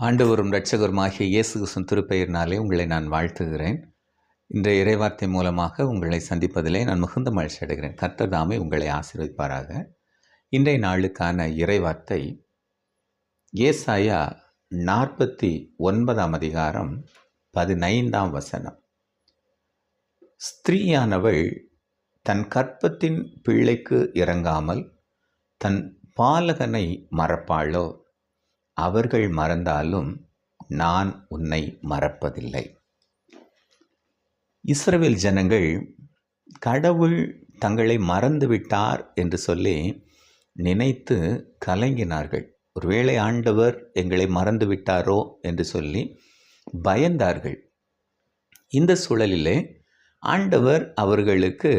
ஆண்டவரும் இரட்சகருமாகிய இயேசு கிறிஸ்துவின் திருப்பெயர்னாலே உங்களை நான் வாழ்த்துகிறேன். இன்றைய இறைவார்த்தை மூலமாக உங்களை சந்திப்பதிலே நான் மிகுந்த மகிழ்ச்சி அடைகிறேன். கத்ததாமே உங்களை ஆசீர்வதிப்பாராக. இன்றைய நாளுக்கான இறைவார்த்தை ஏசாயா நாற்பத்தி ஒன்பதாம் அதிகாரம் பதினைந்தாம் வசனம். ஸ்திரீயானவள் தன் கற்பத்தின் பிள்ளைக்கு இறங்காமல் தன் பாலகனை மறப்பாளோ? அவர்கள் மறந்தாலும் நான் உன்னை மறப்பதில்லை. இஸ்ரவேல் ஜனங்கள் கடவுள் தங்களை மறந்துவிட்டார் என்று சொல்லி நினைத்து கலங்கினார்கள். ஒருவேளை ஆண்டவர் எங்களை மறந்து விட்டாரோ என்று சொல்லி பயந்தார்கள். இந்த சூழலிலே ஆண்டவர் அவர்களுக்கு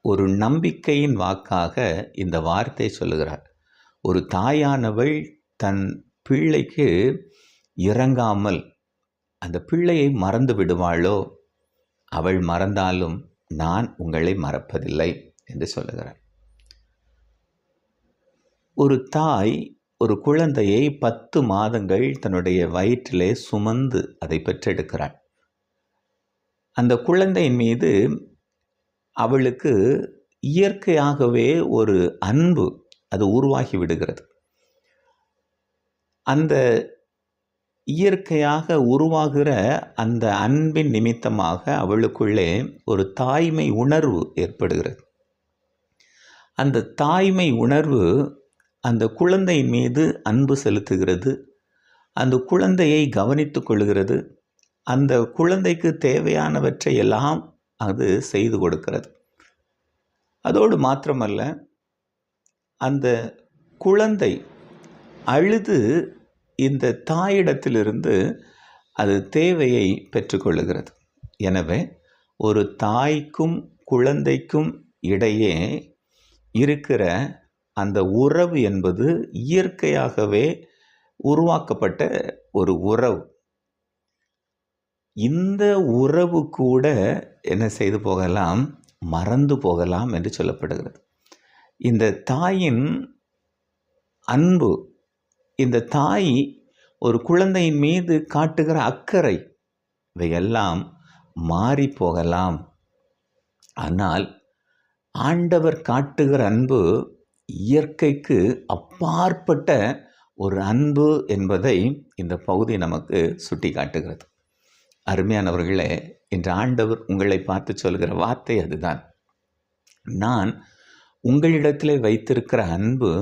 ஒரு நம்பிக்கையின் வாக்காக இந்த வார்த்தை சொல்லுகிறார். ஒரு தாயானவள் தன் பிள்ளைக்கு இறங்காமல் அந்த பிள்ளையை மறந்து விடுவாளோ? அவள் மறந்தாலும் நான் உங்களை மறப்பதில்லை என்று சொல்லுகிறார். ஒரு தாய் ஒரு குழந்தையை பத்து மாதங்கள் தன்னுடைய வயிற்றிலே சுமந்து அதை பெற்றெடுக்கிறாள். அந்த குழந்தையின் மீது அவளுக்கு இயற்கையாகவே ஒரு அன்பு அது உருவாகி விடுகிறது. அந்த இயற்கையாக உருவாகிற அந்த அன்பின் நிமித்தமாக அவளுக்குள்ளே ஒரு தாய்மை உணர்வு ஏற்படுகிறது. அந்த தாய்மை உணர்வு அந்த குழந்தை மீது அன்பு செலுத்துகிறது. அந்த குழந்தையை கவனித்து கொள்கிறது. அந்த குழந்தைக்கு தேவையானவற்றை எல்லாம் அது செய்து கொடுக்கிறது. அதோடு மாத்திரமல்ல அந்த குழந்தை அழுது இந்த தாயிடத்திலிருந்து அது தேவையை பெற்றுக்கொள்ளுகிறது. எனவே ஒரு தாய்க்கும் குழந்தைக்கும் இடையே இருக்கிற அந்த உறவு என்பது இயற்கையாகவே உருவாக்கப்பட்ட ஒரு உறவு. இந்த உறவு கூட என்ன செய்து போகலாம்? மறந்து போகலாம் என்று சொல்லப்படுகிறது. இந்த தாயின் அன்பு இந்த தாய் ஒரு குழந்தையின் மீது காட்டுகிற அக்கறை இவையெல்லாம் மாறி போகலாம். ஆனால் ஆண்டவர் காட்டுகிற அன்பு இயற்கைக்கு அப்பாற்பட்ட ஒரு அன்பு என்பதை இந்த பகுதி நமக்கு சுட்டி காட்டுகிறது அருமையானவர்களே இன்று ஆண்டவர் உங்களை பார்த்து சொல்கிற வார்த்தை அதுதான். நான் உங்களிடத்தில் வைத்திருக்கிற அன்பு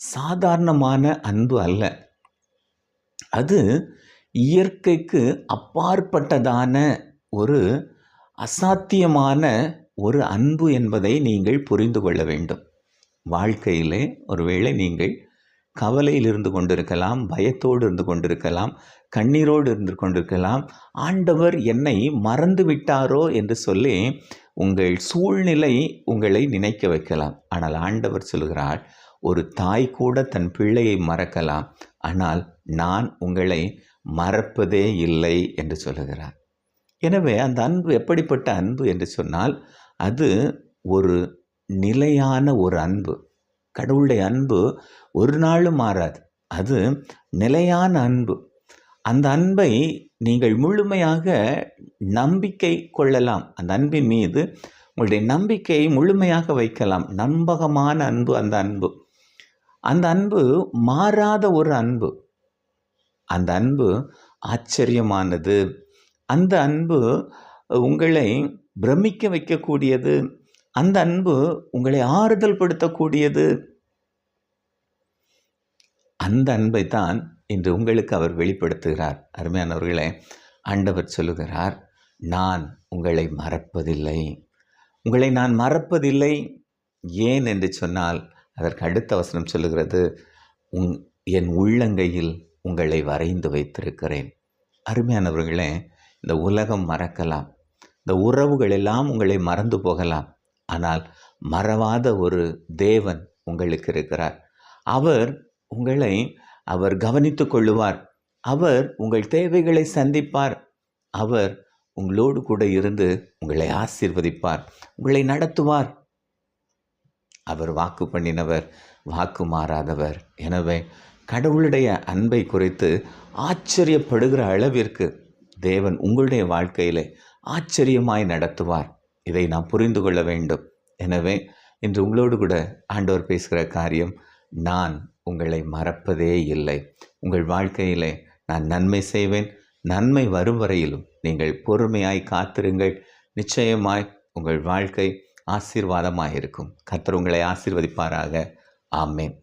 சாதாரணமான அன்பு அல்ல. அது இயற்கைக்கு அப்பாற்பட்டதான ஒரு அசாத்தியமான ஒரு அன்பு என்பதை நீங்கள் புரிந்து கொள்ள வேண்டும். வாழ்க்கையிலே ஒருவேளை நீங்கள் கவலையில் இருந்து கொண்டிருக்கலாம் பயத்தோடு இருந்து கொண்டிருக்கலாம் கண்ணீரோடு இருந்து கொண்டிருக்கலாம் ஆண்டவர் என்னை மறந்து விட்டாரோ என்று சொல்லி உங்கள் சூழ்நிலை உங்களை நினைக்க வைக்கலாம். ஆனால் ஆண்டவர் சொல்கிறார் ஒரு தாய் கூட தன் பிள்ளையை மறக்கலாம். ஆனால் நான் உங்களை மறப்பதே இல்லை என்று சொல்லுகிறார். எனவே அந்த அன்பு எப்படிப்பட்ட அன்பு என்று சொன்னால் அது ஒரு நிலையான ஒரு அன்பு. கடவுளுடைய அன்பு ஒரு நாளும் மாறாது. அது நிலையான அன்பு. அந்த அன்பை நீங்கள் முழுமையாக நம்பிக்கை கொள்ளலாம். அந்த அன்பின் மீது உங்களுடைய நம்பிக்கையை முழுமையாக வைக்கலாம். நம்பகமான அன்பு அந்த அன்பு. அந்த அன்பு மாறாத ஒரு அன்பு. அந்த அன்பு ஆச்சரியமானது. அந்த அன்பு உங்களை பிரமிக்க வைக்கக்கூடியது. அந்த அன்பு உங்களை ஆறுதல் படுத்தக்கூடியது. அந்த அன்பை தான் இன்று உங்களுக்கு அவர் வெளிப்படுத்துகிறார். அருமையானவர்களே ஆண்டவர் சொல்லுகிறார் நான் உங்களை மறப்பதில்லை. உங்களை நான் மறப்பதில்லை. ஏன் என்று சொன்னால் அதற்கு அடுத்த வசனம் சொல்லுகிறது உங் என் உள்ளங்கையில் உங்களை வரைந்து வைத்திருக்கிறேன். அருமையானவர்களே இந்த உலகம் மறக்கலாம். இந்த உறவுகள் எல்லாம் உங்களை மறந்து போகலாம். ஆனால் மறவாத ஒரு தேவன் உங்களுக்கு இருக்கிறார். அவர் உங்களை அவர் கவனித்து கொள்ளுவார். அவர் உங்கள் தேவைகளை சந்திப்பார். அவர் உங்களோடு கூட இருந்து உங்களை ஆசீர்வதிப்பார். உங்களை நடத்துவார். அவர் வாக்கு பண்ணினவர் வாக்கு மாறாதவர். எனவே கடவுளுடைய அன்பை குறித்து ஆச்சரியப்படுகிற அளவிற்கு தேவன் உங்களுடைய வாழ்க்கையிலே ஆச்சரியமாய் நடத்துவார். இதை நாம் புரிந்து கொள்ள வேண்டும். எனவே இன்று உங்களோடு கூட ஆண்டவர் பேசுகிற காரியம் நான் உங்களை மறப்பதே இல்லை. உங்கள் வாழ்க்கையிலே நான் நன்மை செய்வேன். நன்மை வரும் வரையிலும் நீங்கள் பொறுமையாய் காத்திருங்கள். நிச்சயமாய் உங்கள் வாழ்க்கை ஆசீர்வாதமாக இருக்கும் கர்த்தர் உங்களை ஆசீர்வதிப்பாராக. ஆமேன்.